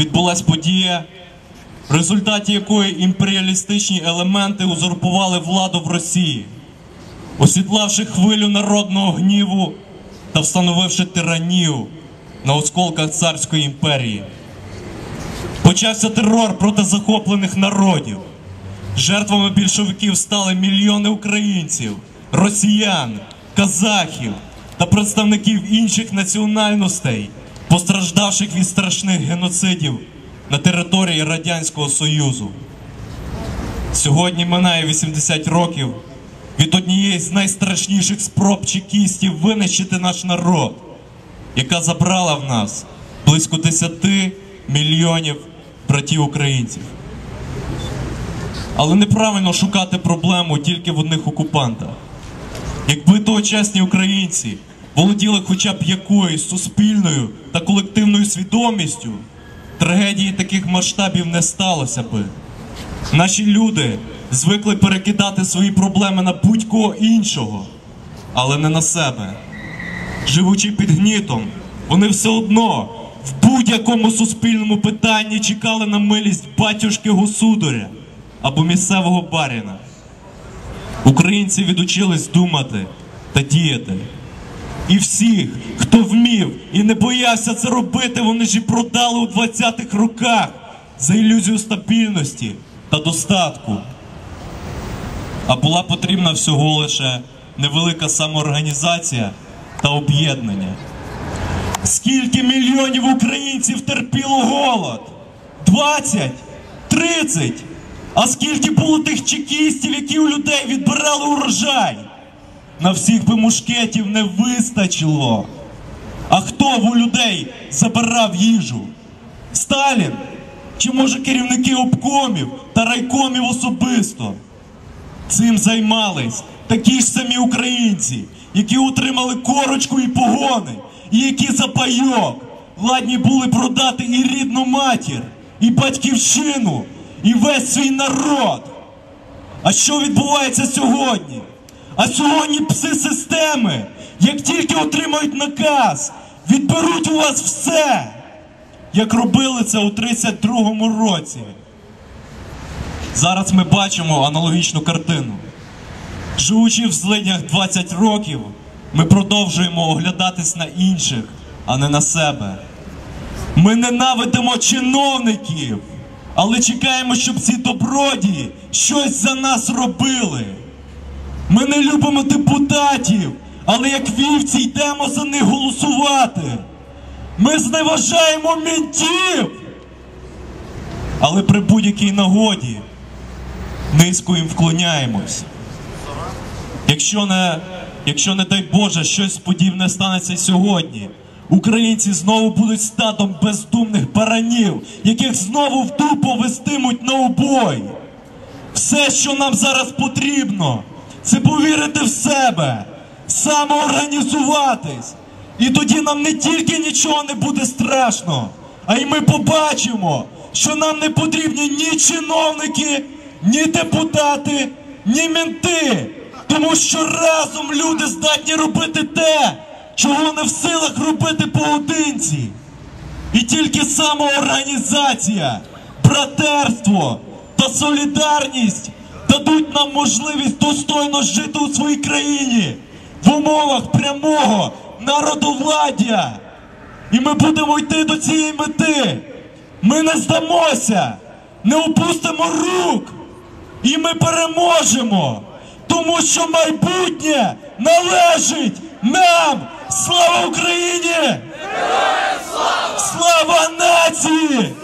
відбулась подія, в результаті якої імперіалістичні елементи узурпували владу в Росії, осідлавши хвилю народного гніву та встановивши тиранію на осколках царської імперії. Почався терор проти захоплених народів. Жертвами більшовиків стали мільйони українців, росіян, казахів та представників інших національностей, постраждавших від страшних геноцидів на території Радянського Союзу. Сьогодні минає 80 років від однієї з найстрашніших спроб чекістів винищити наш народ, яка забрала в нас близько 10 мільйонів братів українців. Але неправильно шукати проблему тільки в одних окупантах. Якби тогочасні українці володіли хоча б якоюсь суспільною та колективною свідомістю, трагедії таких масштабів не сталося би. Наші люди звикли перекидати свої проблеми на будь-кого іншого, але не на себе. Живучи під гнітом, вони все одно в будь-якому суспільному питанні чекали на милість батюшки государя або місцевого баріна. Українці відучились думати та діяти. І всіх, хто вмів і не боявся це робити, вони ж і продали у 20-х роках за ілюзію стабільності та достатку. А була потрібна всього лише невелика самоорганізація та об'єднання. Скільки мільйонів українців терпіло голод? 20? 30? А скільки було тих чекістів, які у людей відбирали урожай? На всіх би мушкетів не вистачило. А хто у людей забирав їжу? Сталін? Чи може керівники обкомів та райкомів особисто? Цим займались такі ж самі українці, які отримали корочку і погони, і які за пайок ладні були продати і рідну матір, і батьківщину, і весь свій народ. А що відбувається сьогодні? А сьогодні пси системи, як тільки отримають наказ, відберуть у вас все, як робили це у 32-му році. Зараз ми бачимо аналогічну картину. Живучи в злиднях 20 років, ми продовжуємо оглядатись на інших, а не на себе. Ми ненавидимо чиновників, але чекаємо, щоб ці добродії щось за нас робили. Ми не любимо депутатів, але як вівці йдемо за них голосувати. Ми зневажаємо ментів, але при будь-якій нагоді низько їм вклоняємось. Якщо не, якщо не дай Боже, щось подібне станеться сьогодні, українці знову будуть стадом бездумних баранів, яких знову в тупо вестимуть на обой. Все, що нам зараз потрібно, це повірити в себе, самоорганізуватись. І тоді нам не тільки нічого не буде страшно, а й ми побачимо, що нам не потрібні ні чиновники, ні депутати, ні менти. Тому що разом люди здатні робити те, чого не в силах робити поодинці. І тільки самоорганізація, братерство та солідарність дадуть нам можливість достойно жити у своїй країні в умовах прямого народовладдя. І ми будемо йти до цієї мети. Ми не здамося, не опустимо рук, і ми переможемо, тому що майбутнє належить нам. Слава Україні! Слава нації!